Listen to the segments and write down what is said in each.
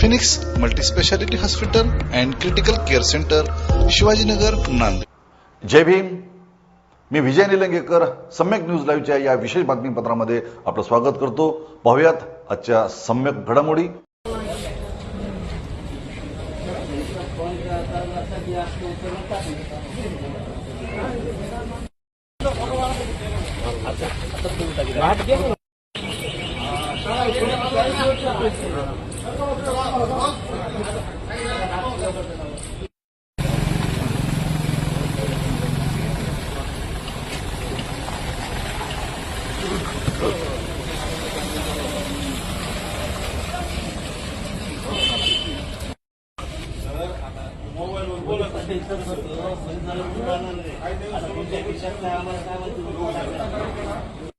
Phoenix multispeciality hospital and critical care centre Shivajinagar Nanded. जय भीम. मी Vijay Nilangekar Samyak news लाईव्हच्या या विशेष बातमीपत्रामध्ये आपलं स्वागत करतो. पाहुयात आजच्या सम्यक घडामोडी. आम्हाला काय म्हणतो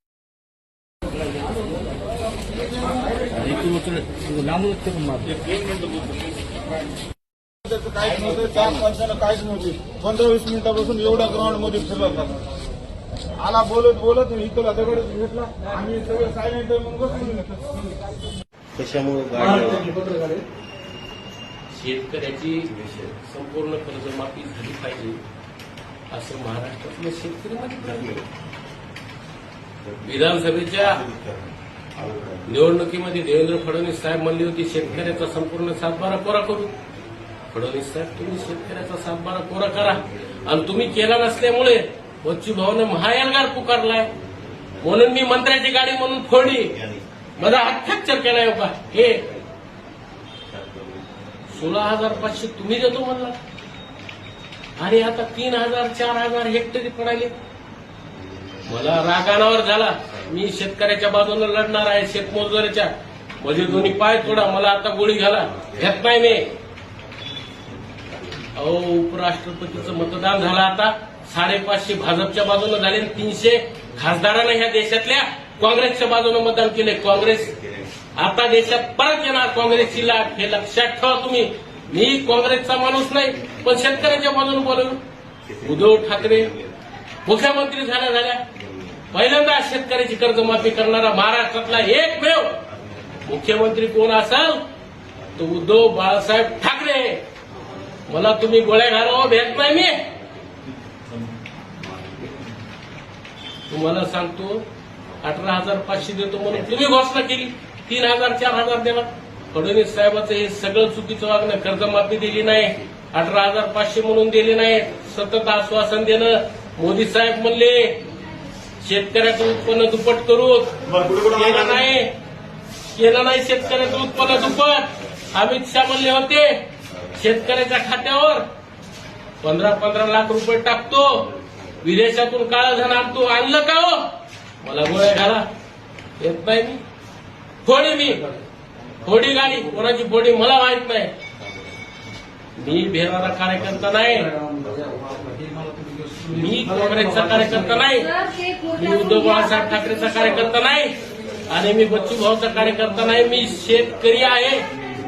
त्याचं काहीच नव्हतं चार माणसाला काहीच नव्हते पंधरा वीस मिनिटापासून एवढ्या ग्राउंडमध्ये आला बोलत बोलत इथं दगड घेतला आम्ही सगळं सायलेंट म्हणून बसून कशामुळे गाडी शेतकऱ्याची संपूर्ण कर्जमाफी झाली पाहिजे असं महाराष्ट्रातलं शेतकरी. विधानसभेच्या निवडणुकीमध्ये देवेंद्र फडणवीस साहेब म्हणले होते शेतकऱ्याचा संपूर्ण सातबारा कोरा करू. फडणवीस साहेब तुम्ही शेतकऱ्याचा सातबारा कोरा करा. आणि तुम्ही केला नसल्यामुळे बच्चू भाऊने महाएल्गार पुकारलाय. म्हणून मी मंत्र्याची गाडी म्हणून फोडली. माझा हात फ्रॅक्चर केलाय हो का? हे. सोळा हजार पाचशे तुम्ही देतो म्हणला. आणि आता तीन हजार चार हजार हेक्टरी पडायले. मला रागानावर झाला. मी शेतकऱ्याच्या बाजूने लढणार आहे शेतमजुराच्या म्हणजे दोन्ही पाय तोडा मला आता गोळी घाला. घेत नाही मी. अहो उपराष्ट्रपतीचं मतदान झालं आता. साडेपाचशे भाजपच्या बाजूने झाले आणि तीनशे खासदारांना ह्या देशातल्या काँग्रेसच्या बाजूने मतदान केले. काँग्रेस आता देशात परत येणार. काँग्रेसची लाट हे लक्षात ठेवा तुम्ही. मी काँग्रेसचा माणूस नाही पण शेतकऱ्याच्या बाजूने बोलून उद्धव ठाकरे मुख्यमंत्री झाल्या झाल्या. पहिल्यांदा शेतकऱ्याची कर्जमाफी करणारा महाराष्ट्रातला एकमेव मुख्यमंत्री कोण असाल तो उद्धव बाळासाहेब ठाकरे. मला तुम्ही गोळ्या घालावं हो, भेट नाही मी. तुम्हाला सांगतो अठरा हजार पाचशे देतो म्हणून तुम्ही घोषणा केली. तीन हजार चार हजार देणार. फडणवीस साहेबाचं हे सगळं चुकीचं वागणं कर्जमाफी दिली नाही. अठरा हजार पाचशे म्हणून दिले नाही. सतत आश्वासन देणं मोदी साहेब म्हणले शेतकऱ्याचं उत्पन्न दुप्पट करू केलं नाही. केलं नाही शेतकऱ्याचं उत्पन्न दुप्पट. अमित शहा म्हणले होते शेतकऱ्याच्या खात्यावर पंधरा पंधरा लाख रुपये टाकतो. विदेशातून काळं धन आणतो. आणलं का हो? मला गोळ्या घाला. येत नाही मी. फोडी मी. फोडी गाडी. कोणाची फोडी मला माहीत नाही. मी भेरणारा कार्यकर्ता नाही. मी काँग्रेसचा कार्यकर्ता नाही. मी उद्धव बाळासाहेब ठाकरेचा कार्यकर्ता नाही. आणि मी बच्चू भाऊचा कार्यकर्ता नाही. मी शेतकरी आहे.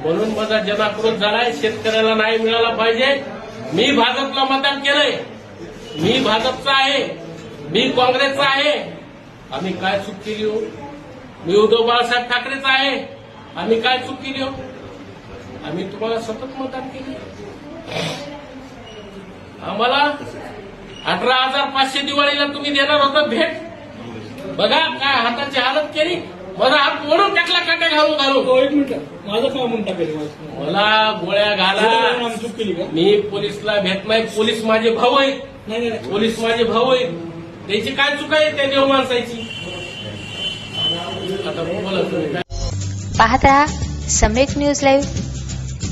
म्हणून माझा जनाक्रोध झालाय. शेतकऱ्याला नाही मिळाला पाहिजे. मी भाजपला मतदान केलंय. मी भाजपचा आहे. मी काँग्रेसचा आहे. आम्ही काय चूक केली हो? मी उद्धव बाळासाहेब ठाकरेचा आहे. आम्ही काय चूक केली हो? आम्ही तुम्हाला सतत मतदान केले. आम्हाला अठरा हजार पाचशे दिवाळीला तुम्ही देणार होता भेट. बघा काय हाताची हालत केली. माझा हात मोडून टाकला काट्या घालून घालून. एक मिनिट. माझं काय म्हणून टाकेल मला. गोळ्या घाला. चूक केली का? मी पोलिसला भेट नाही. पोलीस माझे भाऊ आहेत. नाही नाही पोलीस माझे भाऊ आहेत. त्याची काय चुका आहे त्या देव माणसाची. आता बोला तुम्ही पाहत रहा सम्यक न्यूज लाईव्ह.